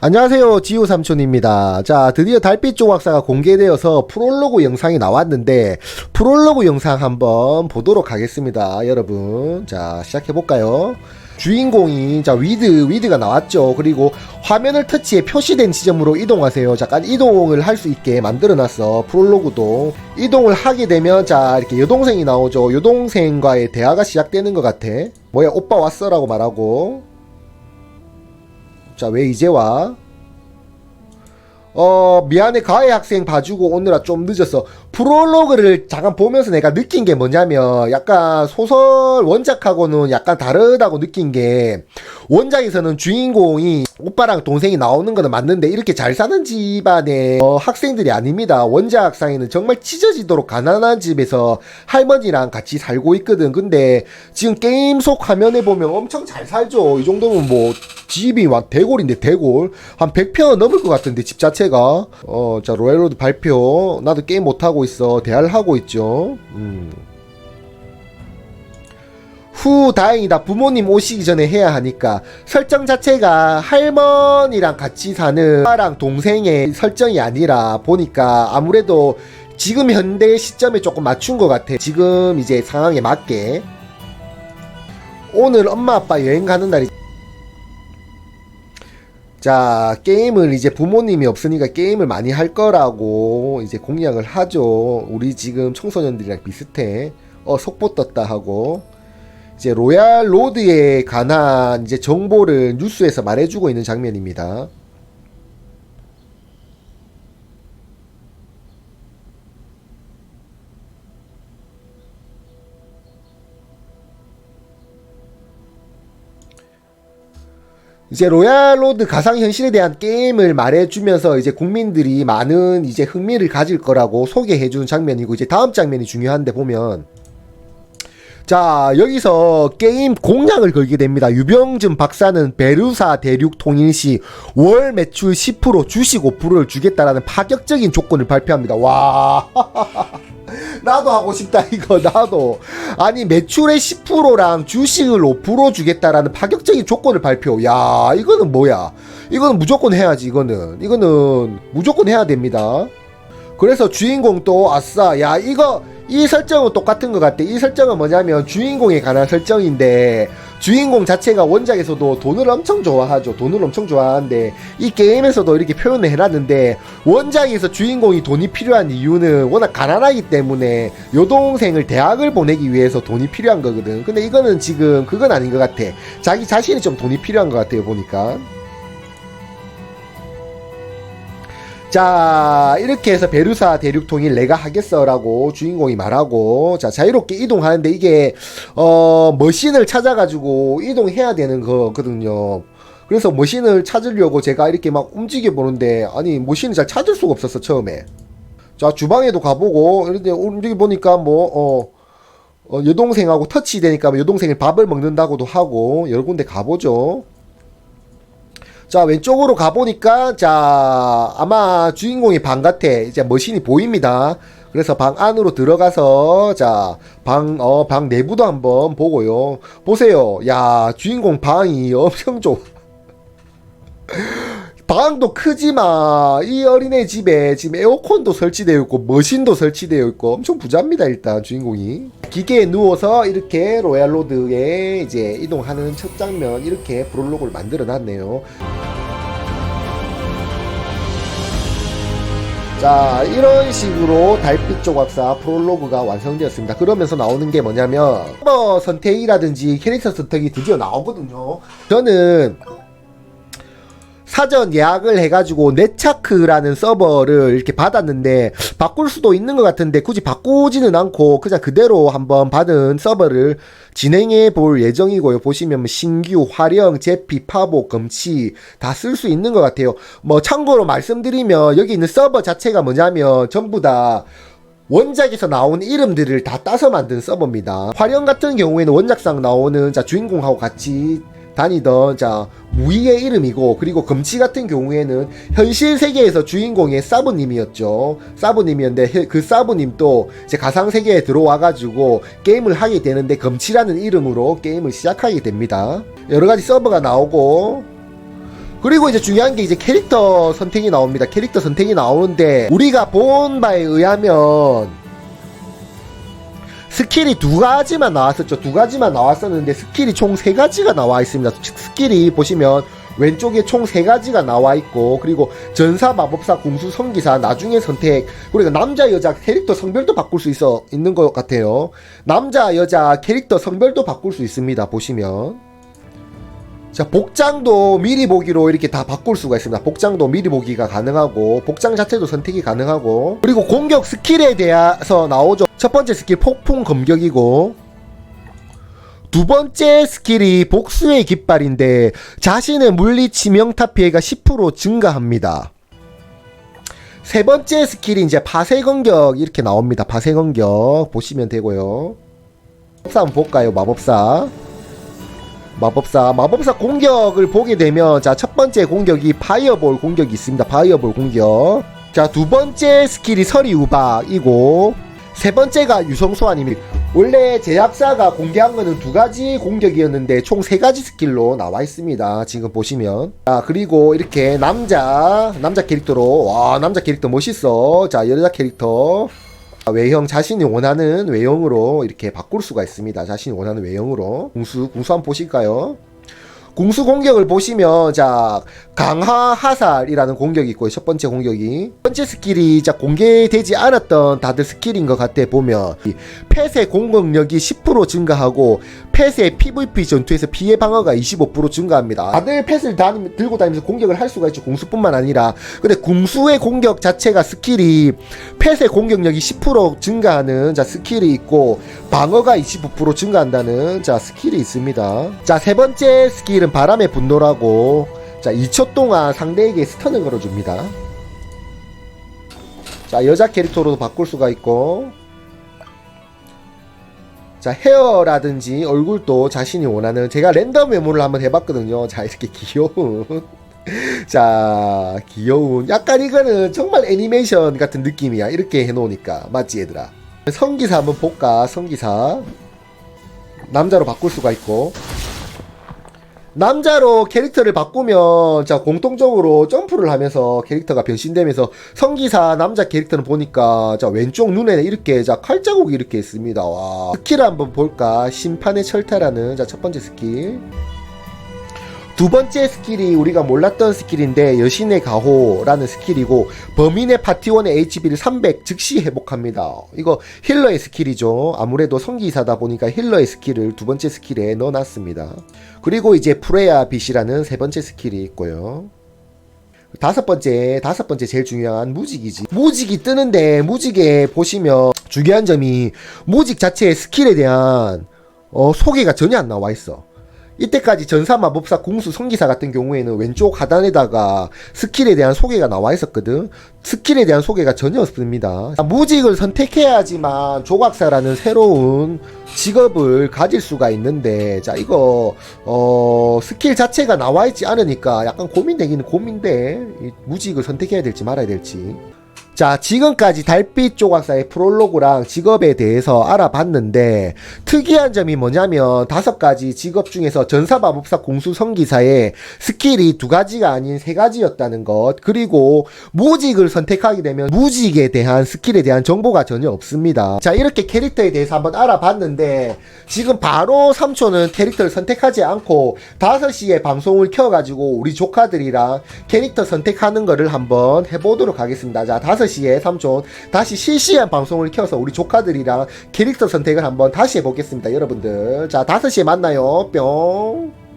안녕하세요. 지우 삼촌입니다. 자 드디어 달빛 조각사가 공개되어서 프롤로그 영상이 나왔는데 프롤로그 영상 한번 보도록 하겠습니다 여러분. 자 시작해볼까요? 주인공이 자 위드 위드가 나왔죠. 그리고 화면을 터치해 표시된 지점으로 이동하세요. 잠깐 이동을 할 수 있게 만들어놨어 프롤로그도. 이동을 하게 되면 자 이렇게 여동생이 나오죠. 여동생과의 대화가 시작되는 것 같아. 뭐야 오빠 왔어라고 말하고 자, 왜 이제 와? 어, 미안해, 가해 학생 봐주고 오느라 좀 늦었어. 프롤로그를 잠깐 보면서 내가 느낀 게 뭐냐면, 약간 소설 원작하고는 약간 다르다고 느낀 게, 원작에서는 주인공이 오빠랑 동생이 나오는 거는 맞는데, 이렇게 잘 사는 집안의 어, 학생들이 아닙니다. 원작상에는 정말 찢어지도록 가난한 집에서 할머니랑 같이 살고 있거든. 근데 지금 게임 속 화면에 보면 엄청 잘 살죠. 이 정도면 뭐, 집이 막 대골인데 대골 한 100평은 넘을 것 같은데 집 자체가 어 자 로얄로드 발표. 나도 게임 못하고 있어. 대화를 하고 있죠. 음. 후 다행이다. 부모님 오시기 전에 해야 하니까. 설정 자체가 할머니랑 같이 사는 오빠랑 동생의 설정이 아니라 보니까 아무래도 지금 현대 시점에 조금 맞춘 것 같아. 지금 이제 상황에 맞게. 오늘 엄마 아빠 여행 가는 날이 자, 게임을 이제 부모님이 없으니까 게임을 많이 할 거라고 이제 공약을 하죠. 우리 지금 청소년들이랑 비슷해. 어, 속보 떴다 하고. 이제 로얄 로드에 관한 이제 정보를 뉴스에서 말해주고 있는 장면입니다. 이제 로얄 로드 가상 현실에 대한 게임을 말해주면서 이제 국민들이 많은 이제 흥미를 가질 거라고 소개해주는 장면이고 이제 다음 장면이 중요한데 보면 자 여기서 게임 공약을 걸게 됩니다. 유병준 박사는 베르사 대륙 통일 시 월 매출 10% 주식 5%를 주겠다라는 파격적인 조건을 발표합니다. 와. 나도 하고 싶다 이거 나도. 아니 매출의 10%랑 주식을 5% 주겠다라는 파격적인 조건을 발표. 야 이거는 뭐야? 이거는 무조건 해야지 이거는. 이거는 무조건 해야 됩니다. 그래서 주인공 또 아싸. 야 이거 이 설정은 똑같은 것 같아 이 설정은 뭐냐면 주인공에 관한 설정인데 주인공 자체가 원작에서도 돈을 엄청 좋아하죠. 돈을 엄청 좋아하는데 이 게임에서도 이렇게 표현을 해놨는데 원작에서 주인공이 돈이 필요한 이유는 워낙 가난하기 때문에 여동생을 대학을 보내기 위해서 돈이 필요한 거거든. 근데 이거는 지금 그건 아닌 것 같아. 자기 자신이 좀 돈이 필요한 것 같아요. 보니까. 자 이렇게 해서 베르사 대륙 통일 내가 하겠어라고 주인공이 말하고 자 자유롭게 이동하는데 이게 어 머신을 찾아가지고 이동해야 되는 거거든요. 그래서 머신을 찾으려고 제가 이렇게 막 움직여 보는데 아니 머신을 잘 찾을 수가 없었어 처음에. 자 주방에도 가보고 이런데 움직여 보니까 뭐 어. 어, 여동생하고 터치되니까 여동생이 밥을 먹는다고도 하고 여러 군데 가보죠. 자 왼쪽으로 가보니까 자 아마 주인공이 방 같아. 이제 머신이 보입니다. 그래서 방 안으로 들어가서 자방어방 내부도 한번 보고요. 보세요. 야 주인공 방이 엄청 좋아 방도 크지만 이 어린애 집에 지금 에어컨도 설치되어 있고 머신도 설치되어 있고 엄청 부자입니다 일단 주인공이. 기계에 누워서 이렇게 로얄로드에 이제 이동하는 첫 장면 이렇게 프롤로그를 만들어 놨네요. 자 이런 식으로 달빛 조각사 프롤로그가 완성되었습니다. 그러면서 나오는 게 뭐냐면 서버 선택이라든지 캐릭터 선택이 드디어 나오거든요. 저는 사전 예약을 해가지고 네차크라는 서버를 이렇게 받았는데 바꿀 수도 있는 것 같은데 굳이 바꾸지는 않고 그냥 그대로 한번 받은 서버를 진행해 볼 예정이고요. 보시면 뭐 신규, 활용, 제피, 파보, 검치 다 쓸 수 있는 것 같아요. 뭐 참고로 말씀드리면 여기 있는 서버 자체가 뭐냐면 전부 다 원작에서 나온 이름들을 다 따서 만든 서버입니다. 활용 같은 경우에는 원작상 나오는 자 주인공하고 같이 다니던 자 무희의 이름이고 그리고 금치 같은 경우에는 현실 세계에서 주인공의 사부님이었죠. 사부님이었는데 그 사부님도 이제 가상 세계에 들어와 가지고 게임을 하게 되는데 금치라는 이름으로 게임을 시작하게 됩니다. 여러 가지 서버가 나오고 그리고 이제 중요한 게 이제 캐릭터 선택이 나옵니다. 캐릭터 선택이 나오는데 우리가 본 바에 의하면 스킬이 두 가지만 나왔었죠. 두 가지만 나왔었는데 스킬이 총 세 가지가 나와 있습니다. 스킬이 보시면 왼쪽에 총 세 가지가 나와 있고 그리고 전사 마법사 궁수 성기사 나중에 선택 그리고 남자 여자 캐릭터 성별도 바꿀 수 있어 있는 것 같아요. 남자 여자 캐릭터 성별도 바꿀 수 있습니다. 보시면 자, 복장도 미리 보기로 이렇게 다 바꿀 수가 있습니다. 복장도 미리 보기가 가능하고, 복장 자체도 선택이 가능하고, 그리고 공격 스킬에 대해서 나오죠. 첫 번째 스킬 폭풍 검격이고, 두 번째 스킬이 복수의 깃발인데, 자신의 물리 치명타 피해가 10% 증가합니다. 세 번째 스킬이 이제 파쇄 공격 이렇게 나옵니다. 파쇄 공격 보시면 되고요. 마법사 한번 볼까요? 마법사. 마법사 마법사 공격을 보게 되면 자 첫 번째 공격이 파이어볼 공격이 있습니다 파이어볼 공격 자 두 번째 스킬이 서리 우박이고 세 번째가 유성 소환입니다. 원래 제작사가 공개한 거는 두 가지 공격이었는데 총 세 가지 스킬로 나와 있습니다. 지금 보시면. 자 그리고 이렇게 남자 남자 캐릭터로. 와 남자 캐릭터 멋있어. 자 여자 캐릭터. 외형 자신이 원하는 외형으로 이렇게 바꿀 수가 있습니다. 자신이 원하는 외형으로. 궁수 궁수 한번 보실까요? 궁수 공격을 보시면 자 강화 하살이라는 공격이 있고요. 첫 번째 공격이 첫 번째 스킬이 자 공개되지 않았던 다들 스킬인 것 같아 보면 이 펫의 공격력이 10% 증가하고 펫의 PVP 전투에서 피해 방어가 25% 증가합니다. 다들 펫을 다니, 들고 다니면서 공격을 할 수가 있죠. 궁수뿐만 아니라 근데 궁수의 공격 자체가 스킬이 펫의 공격력이 10% 증가하는 자 스킬이 있고 방어가 25% 증가한다는 자 스킬이 있습니다. 자 세 번째 스킬은 바람의 분노라고 자 2초 동안 상대에게 스턴을 걸어줍니다. 자 여자 캐릭터로도 바꿀 수가 있고 자 헤어라든지 얼굴도 자신이 원하는 제가 랜덤 메모를 한번 해봤거든요. 자 이렇게 귀여운 자 귀여운 약간 이거는 정말 애니메이션 같은 느낌이야. 이렇게 해놓으니까 맞지 얘들아. 성기사 한번 볼까 성기사 남자로 바꿀 수가 있고 남자로 캐릭터를 바꾸면 자 공통적으로 점프를 하면서 캐릭터가 변신되면서 성기사 남자 캐릭터는 보니까 자 왼쪽 눈에 이렇게 자 칼자국이 이렇게 있습니다. 와. 스킬 한번 볼까? 심판의 철퇴라는 자 첫 번째 스킬 두 번째 스킬이 우리가 몰랐던 스킬인데 여신의 가호라는 스킬이고 범인의 파티원의 HP를 300 즉시 회복합니다. 이거 힐러의 스킬이죠. 아무래도 성기사다 보니까 힐러의 스킬을 두 번째 스킬에 넣어놨습니다. 그리고 이제 프레야 빛이라는 세 번째 스킬이 있고요. 다섯 번째, 다섯 번째 제일 중요한 무직이지. 무직이 뜨는데 무직에 보시면 중요한 점이 무직 자체의 스킬에 대한 어, 소개가 전혀 안 나와 있어. 이때까지 전사 마법사 궁수 성기사 같은 경우에는 왼쪽 하단에다가 스킬에 대한 소개가 나와 있었거든. 스킬에 대한 소개가 전혀 없습니다. 무직을 선택해야지만 조각사라는 새로운 직업을 가질 수가 있는데, 자, 이거, 어, 스킬 자체가 나와 있지 않으니까 약간 고민되기는 고민돼. 이 무직을 선택해야 될지 말아야 될지. 자, 지금까지 달빛 조각사의 프롤로그랑 직업에 대해서 알아봤는데, 특이한 점이 뭐냐면, 다섯 가지 직업 중에서 전사 마법사 공수 성기사의 스킬이 두 가지가 아닌 세 가지였다는 것, 그리고 무직을 선택하게 되면 무직에 대한 스킬에 대한 정보가 전혀 없습니다. 자, 이렇게 캐릭터에 대해서 한번 알아봤는데, 지금 바로 3초는 캐릭터를 선택하지 않고, 5시에 방송을 켜 가지고, 우리 조카들이랑 캐릭터 선택하는 거를 한번 해 보도록 하겠습니다. 자, 5 시에 삼촌 다시 실시간 방송을 켜서 우리 조카들이랑 캐릭터 선택을 한번 다시 해보겠습니다. 여러분들. 자, 5시에 만나요. 뿅.